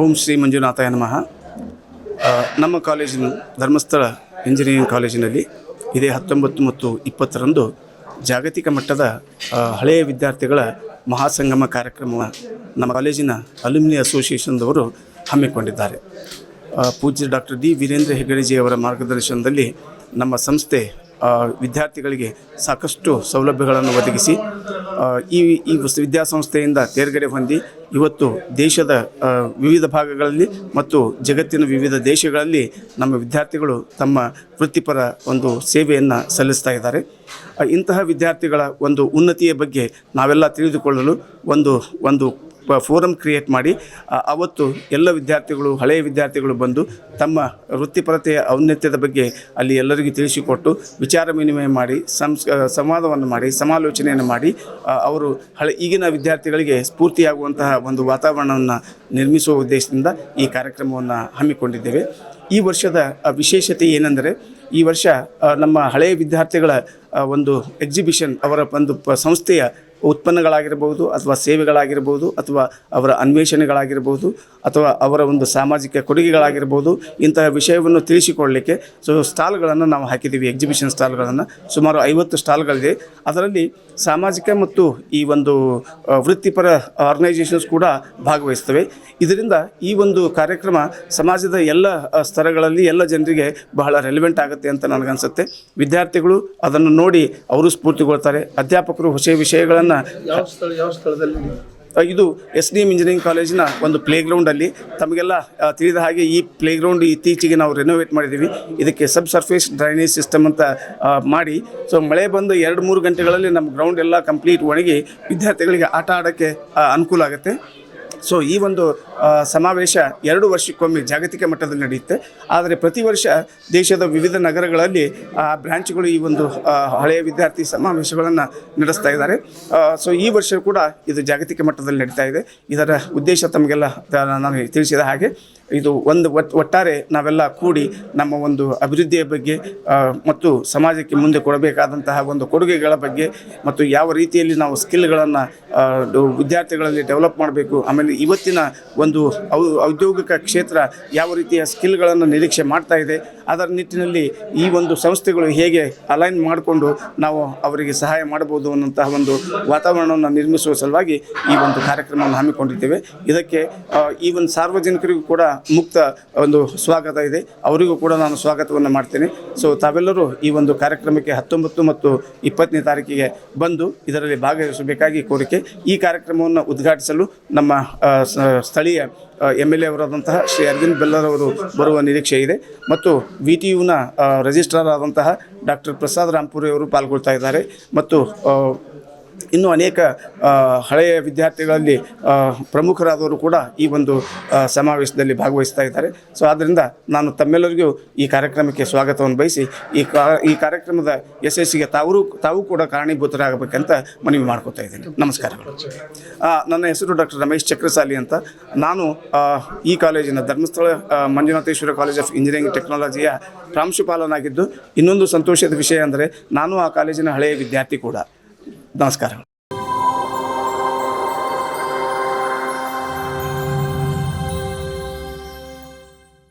ಓಂ ಶ್ರೀ ಮಂಜುನಾಥಾಯ ನಮಃ. ನಮ್ಮ ಕಾಲೇಜಿನ ಧರ್ಮಸ್ಥಳ ಇಂಜಿನಿಯರಿಂಗ್ ಕಾಲೇಜಿನಲ್ಲಿ ಇದೇ ಹತ್ತೊಂಬತ್ತು ಮತ್ತು ಇಪ್ಪತ್ತರಂದು ಜಾಗತಿಕ ಮಟ್ಟದ ಹಳೆಯ ವಿದ್ಯಾರ್ಥಿಗಳ ಮಹಾಸಂಗಮ ಕಾರ್ಯಕ್ರಮ ನಮ್ಮ ಕಾಲೇಜಿನ ಅಲ್ಯೂಮಿನಿ ಅಸೋಸಿಯೇಷನ್ದವರು ಹಮ್ಮಿಕೊಂಡಿದ್ದಾರೆ. ಪೂಜ್ಯ ಡಾಕ್ಟರ್ ಡಿ. ವೀರೇಂದ್ರ ಹೆಗಡೆಜಿ ಅವರ ಮಾರ್ಗದರ್ಶನದಲ್ಲಿ ನಮ್ಮ ಸಂಸ್ಥೆ ವಿದ್ಯಾರ್ಥಿಗಳಿಗೆ ಸಾಕಷ್ಟು ಸೌಲಭ್ಯಗಳನ್ನು ಒದಗಿಸಿ ಈ ಈ ವಿದ್ಯಾಸಂಸ್ಥೆಯಿಂದ ತೇರ್ಗಡೆ ಹೊಂದಿ ಇವತ್ತು ದೇಶದ ವಿವಿಧ ಭಾಗಗಳಲ್ಲಿ ಮತ್ತು ಜಗತ್ತಿನ ವಿವಿಧ ದೇಶಗಳಲ್ಲಿ ನಮ್ಮ ವಿದ್ಯಾರ್ಥಿಗಳು ತಮ್ಮ ವೃತ್ತಿಪರ ಒಂದು ಸೇವೆಯನ್ನು ಸಲ್ಲಿಸ್ತಾ ಇದ್ದಾರೆ. ಇಂತಹ ವಿದ್ಯಾರ್ಥಿಗಳ ಒಂದು ಉನ್ನತಿಯ ಬಗ್ಗೆ ನಾವೆಲ್ಲ ತಿಳಿದುಕೊಳ್ಳಲು ಒಂದು ಒಂದು ಫೋರಮ್ ಕ್ರಿಯೇಟ್ ಮಾಡಿ ಅವತ್ತು ಎಲ್ಲ ವಿದ್ಯಾರ್ಥಿಗಳು ಹಳೆಯ ವಿದ್ಯಾರ್ಥಿಗಳು ಬಂದು ತಮ್ಮ ವೃತ್ತಿಪರತೆಯ ಔನ್ನತ್ಯದ ಬಗ್ಗೆ ಅಲ್ಲಿ ಎಲ್ಲರಿಗೂ ತಿಳಿಸಿಕೊಟ್ಟು ವಿಚಾರ ವಿನಿಮಯ ಮಾಡಿ, ಸಂಸ್ ಸಂವಾದವನ್ನು ಮಾಡಿ, ಸಮಾಲೋಚನೆಯನ್ನು ಮಾಡಿ ಅವರು ಹಳೆ, ಈಗಿನ ವಿದ್ಯಾರ್ಥಿಗಳಿಗೆ ಸ್ಫೂರ್ತಿಯಾಗುವಂತಹ ಒಂದು ವಾತಾವರಣವನ್ನು ನಿರ್ಮಿಸುವ ಉದ್ದೇಶದಿಂದ ಈ ಕಾರ್ಯಕ್ರಮವನ್ನು ಹಮ್ಮಿಕೊಂಡಿದ್ದೇವೆ. ಈ ವರ್ಷದ ವಿಶೇಷತೆ ಏನೆಂದರೆ, ಈ ವರ್ಷ ನಮ್ಮ ಹಳೆಯ ವಿದ್ಯಾರ್ಥಿಗಳ ಒಂದು ಎಕ್ಸಿಬಿಷನ್ ಅವರ ಒಂದು ಸಂಸ್ಥೆಯ ಉತ್ಪನ್ನಗಳಾಗಿರ್ಬೋದು ಅಥವಾ ಸೇವೆಗಳಾಗಿರ್ಬೋದು ಅಥವಾ ಅವರ ಅನ್ವೇಷಣೆಗಳಾಗಿರ್ಬೋದು ಅಥವಾ ಅವರ ಒಂದು ಸಾಮಾಜಿಕ ಕೊಡುಗೆಗಳಾಗಿರ್ಬೋದು ಇಂತಹ ವಿಷಯವನ್ನು ತಿಳಿಸಿಕೊಳ್ಳಲಿಕ್ಕೆ ಸೊ ಸ್ಟಾಲ್ಗಳನ್ನು ನಾವು ಹಾಕಿದ್ದೀವಿ ಎಕ್ಸಿಬಿಷನ್ ಸ್ಟಾಲ್ಗಳನ್ನು. ಸುಮಾರು ಐವತ್ತು ಸ್ಟಾಲ್ಗಳಿದೆ. ಅದರಲ್ಲಿ ಸಾಮಾಜಿಕ ಮತ್ತು ಈ ಒಂದು ವೃತ್ತಿಪರ ಆರ್ಗನೈಸೇಷನ್ಸ್ ಕೂಡ ಭಾಗವಹಿಸ್ತವೆ ಇದರಿಂದ ಈ ಒಂದು ಕಾರ್ಯಕ್ರಮ ಸಮಾಜದ ಎಲ್ಲ ಸ್ತರಗಳಲ್ಲಿ ಎಲ್ಲ ಜನರಿಗೆ ಬಹಳ ರೆಲಿವೆಂಟ್ ಆಗುತ್ತೆ ಅಂತ ನನಗನ್ಸುತ್ತೆ. ವಿದ್ಯಾರ್ಥಿಗಳು ಅದನ್ನು ನೋಡಿ ಅವರು ಸ್ಫೂರ್ತಿಗೊಳ್ತಾರೆ. ಅಧ್ಯಾಪಕರು ಹೊಸ ವಿಷಯಗಳನ್ನು ಯಾವ ಸ್ಥಳ, ಯಾವ ಸ್ಥಳದಲ್ಲಿ? ಇದು ಎಸ್ ಡಿ ಎಂ ಇಂಜಿನಿಯರಿಂಗ್ ಕಾಲೇಜಿನ ಒಂದು ಪ್ಲೇ ಗ್ರೌಂಡಲ್ಲಿ ತಮಗೆಲ್ಲ ತಿಳಿದ ಹಾಗೆ ಈ ಪ್ಲೇ ಗ್ರೌಂಡ್ ಇತ್ತೀಚೆಗೆ ನಾವು ರೆನೋವೇಟ್ ಮಾಡಿದ್ದೀವಿ. ಇದಕ್ಕೆ ಸಬ್ ಸರ್ಫೇಸ್ ಡ್ರೈನೇಜ್ ಸಿಸ್ಟಮ್ ಅಂತ ಮಾಡಿ. ಸೊ ಮಳೆ ಬಂದು ಎರಡು ಮೂರು ಗಂಟೆಗಳಲ್ಲಿ ನಮ್ಮ ಗ್ರೌಂಡ್ ಎಲ್ಲ ಕಂಪ್ಲೀಟ್ ಒಣಗಿ ವಿದ್ಯಾರ್ಥಿಗಳಿಗೆ ಆಟ ಆಡೋಕ್ಕೆ ಅನುಕೂಲ ಆಗುತ್ತೆ. ಸೊ ಈ ಒಂದು ಸಮಾವೇಶ ಎರಡು ವರ್ಷಕ್ಕೊಮ್ಮೆ ಜಾಗತಿಕ ಮಟ್ಟದಲ್ಲಿ ನಡೆಯುತ್ತೆ. ಆದರೆ ಪ್ರತಿ ವರ್ಷ ದೇಶದ ವಿವಿಧ ನಗರಗಳಲ್ಲಿ, ಆ, ಬ್ರಾಂಚ್ಗಳು ಈ ಒಂದು ಹಳೆಯ ವಿದ್ಯಾರ್ಥಿ ಸಮಾವೇಶಗಳನ್ನು ನಡೆಸ್ತಾ ಇದ್ದಾರೆ. ಸೊ ಈ ವರ್ಷ ಕೂಡ ಇದು ಜಾಗತಿಕ ಮಟ್ಟದಲ್ಲಿ ನಡೀತಾ ಇದೆ. ಇದರ ಉದ್ದೇಶ ತಮಗೆಲ್ಲ ನಾನು ತಿಳಿಸಿದ ಹಾಗೆ. ಇದು ಒಂದು ಒಟ್ ಒಟ್ಟಾರೆ ನಾವೆಲ್ಲ ಕೂಡಿ ನಮ್ಮ ಒಂದು ಅಭಿವೃದ್ಧಿಯ ಬಗ್ಗೆ ಮತ್ತು ಸಮಾಜಕ್ಕೆ ಮುಂದೆ ಕೊಡಬೇಕಾದಂತಹ ಒಂದು ಕೊಡುಗೆಗಳ ಬಗ್ಗೆ, ಮತ್ತು ಯಾವ ರೀತಿಯಲ್ಲಿ ನಾವು ಸ್ಕಿಲ್ಗಳನ್ನು ವಿದ್ಯಾರ್ಥಿಗಳಲ್ಲಿ ಡೆವಲಪ್ ಮಾಡಬೇಕು, ಆಮೇಲೆ ಇವತ್ತಿನ ಒಂದು ಔದ್ಯೋಗಿಕ ಕ್ಷೇತ್ರ ಯಾವ ರೀತಿಯ ಸ್ಕಿಲ್ಗಳನ್ನು ನಿರೀಕ್ಷೆ ಮಾಡ್ತಾ ಇದೆ, ಅದರ ನಿಟ್ಟಿನಲ್ಲಿ ಈ ಒಂದು ಸಂಸ್ಥೆಗಳು ಹೇಗೆ ಅಲೈನ್ ಮಾಡಿಕೊಂಡು ನಾವು ಅವರಿಗೆ ಸಹಾಯ ಮಾಡಬಹುದು ಅನ್ನೋಂತಹ ಒಂದು ವಾತಾವರಣವನ್ನು ನಿರ್ಮಿಸುವ ಸಲುವಾಗಿ ಈ ಒಂದು ಕಾರ್ಯಕ್ರಮವನ್ನು ಹಮ್ಮಿಕೊಂಡಿದ್ದೇವೆ. ಇದಕ್ಕೆ ಈ ಒಂದು ಸಾರ್ವಜನಿಕರಿಗೂ ಕೂಡ ಮುಕ್ತ ಒಂದು ಸ್ವಾಗತ ಇದೆ. ಅವರಿಗೂ ಕೂಡ ನಾನು ಸ್ವಾಗತವನ್ನು ಮಾಡ್ತೇನೆ. ಸೊ ತಾವೆಲ್ಲರೂ ಈ ಒಂದು ಕಾರ್ಯಕ್ರಮಕ್ಕೆ ಹತ್ತೊಂಬತ್ತು ಮತ್ತು ಇಪ್ಪತ್ತನೇ ತಾರೀಕಿಗೆ ಬಂದು ಇದರಲ್ಲಿ ಭಾಗವಹಿಸಬೇಕಾಗಿ ಕೋರಿಕೆ. ಈ ಕಾರ್ಯಕ್ರಮವನ್ನು ಉದ್ಘಾಟಿಸಲು ನಮ್ಮ ಸ್ಥಳೀಯ ಎಂ ಎಲ್ ಎ ಅವರಾದಂತಹ ಶ್ರೀ ಅರವಿಂದ್ ಬೆಲ್ಲರ್ ಅವರು ಬರುವ ನಿರೀಕ್ಷೆ ಇದೆ. ಮತ್ತು ವಿ ಟಿ ಯುನ ರಿಜಿಸ್ಟ್ರಾರ್ ಆದಂತಹ ಡಾಕ್ಟರ್ ಪ್ರಸಾದ್ ರಾಮ್ಪುರಿ ಅವರು ಪಾಲ್ಗೊಳ್ತಾ ಇದ್ದಾರೆ. ಮತ್ತು ಇನ್ನೂ ಅನೇಕ ಹಳೆಯ ವಿದ್ಯಾರ್ಥಿಗಳಲ್ಲಿ ಪ್ರಮುಖರಾದವರು ಕೂಡ ಈ ಒಂದು ಸಮಾವೇಶದಲ್ಲಿ ಭಾಗವಹಿಸ್ತಾ ಇದ್ದಾರೆ. ಸೊ ಆದ್ದರಿಂದ ನಾನು ತಮ್ಮೆಲ್ಲರಿಗೂ ಈ ಕಾರ್ಯಕ್ರಮಕ್ಕೆ ಸ್ವಾಗತವನ್ನು ಬಯಸಿ, ಈ ಕಾ, ಈ ಕಾರ್ಯಕ್ರಮದ ಯಶಸ್ಸಿಗೆ ತಾವೂ ತಾವು ಕೂಡ ಕಾರಣೀಭೂತರಾಗಬೇಕಂತ ಮನವಿ ಮಾಡ್ಕೋತಾ ಇದ್ದೀನಿ. ನಮಸ್ಕಾರಗಳು. ನನ್ನ ಹೆಸರು ಡಾಕ್ಟರ್ ರಮೇಶ್ ಚಕ್ರಸಾಲಿ ಅಂತ. ನಾನು ಈ ಕಾಲೇಜಿನ Dharmasthala Manjunatheshwara college of engineering ಟೆಕ್ನಾಲಜಿಯ ಪ್ರಾಂಶುಪಾಲನಾಗಿದ್ದು, ಇನ್ನೊಂದು ಸಂತೋಷದ ವಿಷಯ ಅಂದರೆ, ನಾನು ಆ ಕಾಲೇಜಿನ ಹಳೆಯ ವಿದ್ಯಾರ್ಥಿ ಕೂಡ. ನಮಸ್ಕಾರಗಳು